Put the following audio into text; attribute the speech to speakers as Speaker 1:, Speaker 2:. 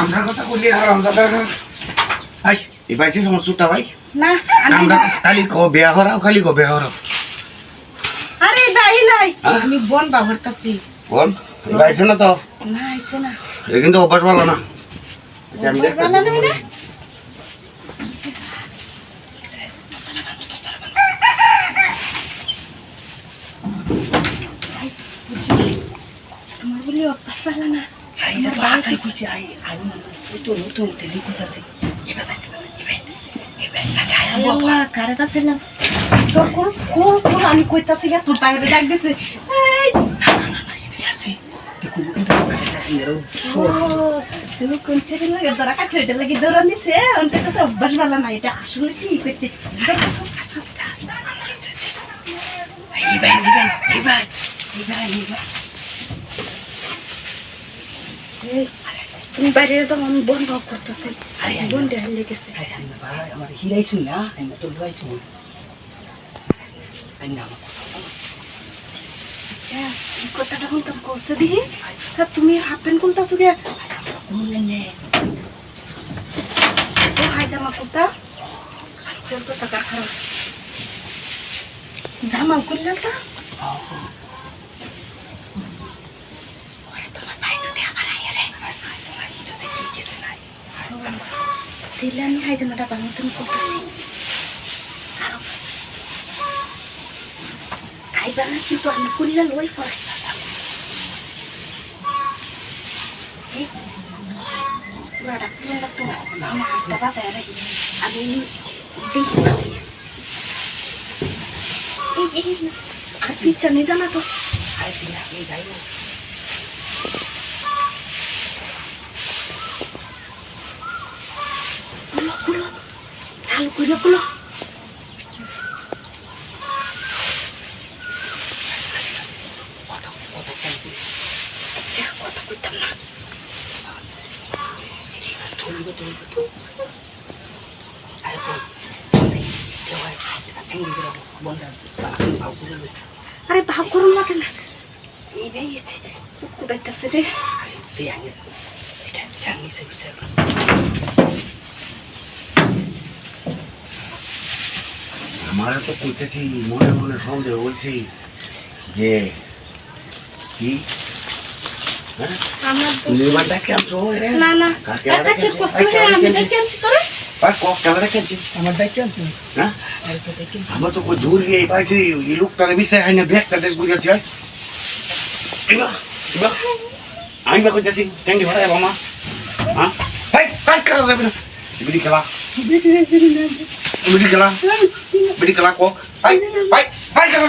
Speaker 1: আমরা কথা বললি আর আমরা ভাই এই পাইছে সমস্যাটা ভাই।
Speaker 2: না
Speaker 1: আমরা খালি কো বেয়া হরাও খালি কো বেয়া হরাও।
Speaker 2: আরে দাই নাই।
Speaker 1: হ্যাঁ?
Speaker 2: আমি বন বাবার কাছে
Speaker 1: এই পাইছে না তো?
Speaker 2: না আইছে না।
Speaker 1: এটা কিন্তু অভ্যাস ভালো না। এটা আমি
Speaker 2: অভ্যাস ভালো
Speaker 1: দেখতেছি।
Speaker 2: না মানে? তোমার বলি অভ্যাস ভালো না।
Speaker 3: আইনা তো আসাই কইছে আই আই তো নতুন তেলি কইতাছে এবার যাই আমো
Speaker 2: আমি কইতাছি তোর বাইরে ডাক দিছে তুমি কোন ছেলে লাগে ধরা কাছে এটা লাগে ধরা নিছে অন্তে কাছে অভ্যাস ভালো না এটা আসলে কি কইছে
Speaker 3: এবার এবার এবার এবার
Speaker 2: তুমি বাইরে যাও আমি বন ভাব করতেছি। বন দেখার লেগেছে
Speaker 3: ভাই আমার হিরাই শুন না আমি তো। লুয়াই শুন আমি না। আমার
Speaker 2: এই কথাটা শুনতাম কৌশে দিহি তা তুমি হাফ প্যান্ট খুলতাছো গে
Speaker 3: মনে নেই।
Speaker 2: ও হাই জামা কুর্তা? চল তো টাকা খারাপ জামা খুললাম তা
Speaker 3: তোমার ভাই তো দেখা পারাই রে ভাই তো দেখি কিছু নাই
Speaker 2: দিলে আমি হাই জামাটা বাংলা তুমি করতেছি খাইবা না কিন্তু আমি তো আমার হাতটা আমি দেখি আর পিচ্ছা নিয়ে জানা তো
Speaker 3: আরে দিলা এই গাইব Tahu kuda kulo.
Speaker 2: Hari paham kurun makan Ini isti Betta sedih Itu yang
Speaker 3: Yang isi bisa Yang isi bisa
Speaker 1: আমার তো কইতেছি মনে মনে সন্দেহ বলছি যে কি? হ্যাঁ?
Speaker 2: আমার
Speaker 1: ভাই হ্যাঁ?
Speaker 3: তো দেখি
Speaker 1: আমরা তো কই দূর গিয়ে পাইছি এই লোকটারে বিষয় হয় না ব্যাগটা দেশ এবার আমি বা কইতেছি ট্যাঙ্কি ভাড়া যাব মা। হ্যাঁ? ভাই ভাই করা যাবে না। বিড়ি খেলা বিড়ি খেলা বিড়ি খেলা কো ভাই ভাই ভাই খেলা